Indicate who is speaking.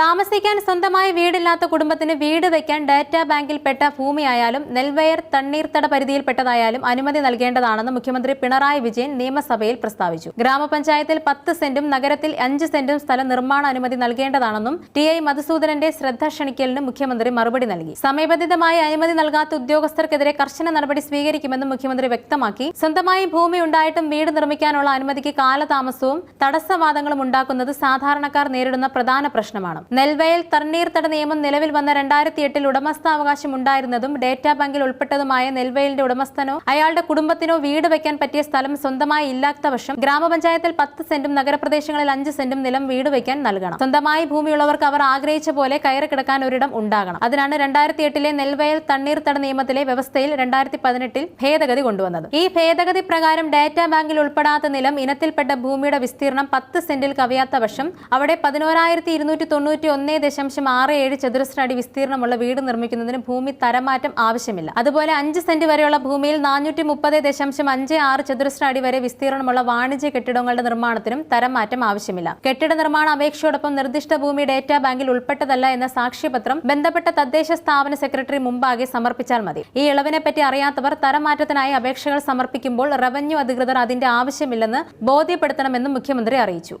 Speaker 1: താമസിക്കാൻ സ്വന്തമായി വീടില്ലാത്ത കുടുംബത്തിന് വീട് വയ്ക്കാൻ ഡാറ്റാ ബാങ്കിൽപ്പെട്ട ഭൂമിയായാലും നെൽവയർ തണ്ണീർത്തട പരിധിയിൽപ്പെട്ടതായാലും അനുമതി നൽകേണ്ടതാണെന്ന് മുഖ്യമന്ത്രി പിണറായി വിജയൻ നിയമസഭയിൽ പ്രസ്താവിച്ചു. ഗ്രാമപഞ്ചായത്തിൽ പത്ത് സെന്റും നഗരത്തിൽ അഞ്ച് സെന്റും സ്ഥലം നിർമ്മാണ അനുമതി നൽകേണ്ടതാണെന്നും ടി ഐ മധുസൂദനന്റെ ശ്രദ്ധ ക്ഷണിക്കലിന് മുഖ്യമന്ത്രി മറുപടി നൽകി. സമയബന്ധിതമായി അനുമതി നൽകാത്ത ഉദ്യോഗസ്ഥർക്കെതിരെ കർശന നടപടി സ്വീകരിക്കുമെന്നും മുഖ്യമന്ത്രി വ്യക്തമാക്കി. സ്വന്തമായി ഭൂമി ഉണ്ടായിട്ടും വീട് നിർമ്മിക്കാനുള്ള അനുമതിക്ക് കാലതാമസവും തടസ്സവാദങ്ങളും ഉണ്ടാക്കുന്നത് സാധാരണക്കാർ നേരിടുന്ന പ്രധാന പ്രശ്നമാണ്. നെൽവയൽ തണ്ണീർത്തട നിയമം നിലവിൽ വന്ന രണ്ടായിരത്തി എട്ടിൽ ഉടമസ്ഥാവകാശം ഉണ്ടായിരുന്നതും ഡേറ്റാ ബാങ്കിൽ ഉൾപ്പെട്ടതുമായ നെൽവയലിന്റെ ഉടമസ്ഥനോ അയാളുടെ കുടുംബത്തിനോ വീട് വയ്ക്കാൻ പറ്റിയ സ്ഥലം സ്വന്തമായി ഇല്ലാത്ത വർഷം ഗ്രാമപഞ്ചായത്തിൽ പത്ത് സെന്റും നഗരപ്രദേശങ്ങളിൽ അഞ്ച് സെന്റും നിലം വീട് വയ്ക്കാൻ നൽകണം. സ്വന്തമായി ഭൂമിയുള്ളവർക്ക് അവർ ആഗ്രഹിച്ച പോലെ കയറി കിടക്കാൻ ഒരിടം ഉണ്ടാകണം. അതിനാണ് രണ്ടായിരത്തി എട്ടിലെ നെൽവയൽ തണ്ണീർത്തട നിയമത്തിലെ വ്യവസ്ഥയിൽ രണ്ടായിരത്തി പതിനെട്ടിൽ ഭേദഗതി കൊണ്ടുവന്നത്. ഈ ഭേദഗതി പ്രകാരം ഡേറ്റാ ബാങ്കിൽ ഉൾപ്പെടാത്ത നിലം ഇനത്തിൽപ്പെട്ട ഭൂമിയുടെ വിസ്തീർണം പത്ത് സെന്റിൽ കവിയാത്ത വർഷം അവിടെ പതിനോരായിരത്തി തൊണ്ണൂറ്റി ഒന്നേ ദശാംശം ആറ് ഏഴ് ചതുരശ്ര അടി വിസ്തീർണമുള്ള വീട് നിർമ്മിക്കുന്നതിന് ഭൂമി തരമാറ്റം ആവശ്യമില്ല. അതുപോലെ അഞ്ച് സെന്റ് വരെയുള്ള ഭൂമിയിൽ നാനൂറ്റി മുപ്പത് ദശാംശം അഞ്ച് ആറ് ചതുരശ്ര അടി വരെ വിസ്തീർണമുള്ള വാണിജ്യ കെട്ടിടങ്ങളുടെ നിർമ്മാണത്തിനും തരംമാറ്റം ആവശ്യമില്ല. കെട്ടിട നിർമ്മാണ അപേക്ഷയോടൊപ്പം നിർദ്ദിഷ്ട ഭൂമി ഡേറ്റാ ബാങ്കിൽ ഉൾപ്പെട്ടതല്ല എന്ന സാക്ഷ്യപത്രം ബന്ധപ്പെട്ട തദ്ദേശ സ്ഥാപന സെക്രട്ടറി മുമ്പാകെ സമർപ്പിച്ചാൽ മതി. ഈ ഇളവിനെ പറ്റി അറിയാത്തവർ തരംമാറ്റത്തിനായി അപേക്ഷകൾ സമർപ്പിക്കുമ്പോൾ റവന്യൂ അധികൃതർ അതിന്റെ ആവശ്യമില്ലെന്ന് ബോധ്യപ്പെടുത്തണമെന്നും മുഖ്യമന്ത്രി അറിയിച്ചു.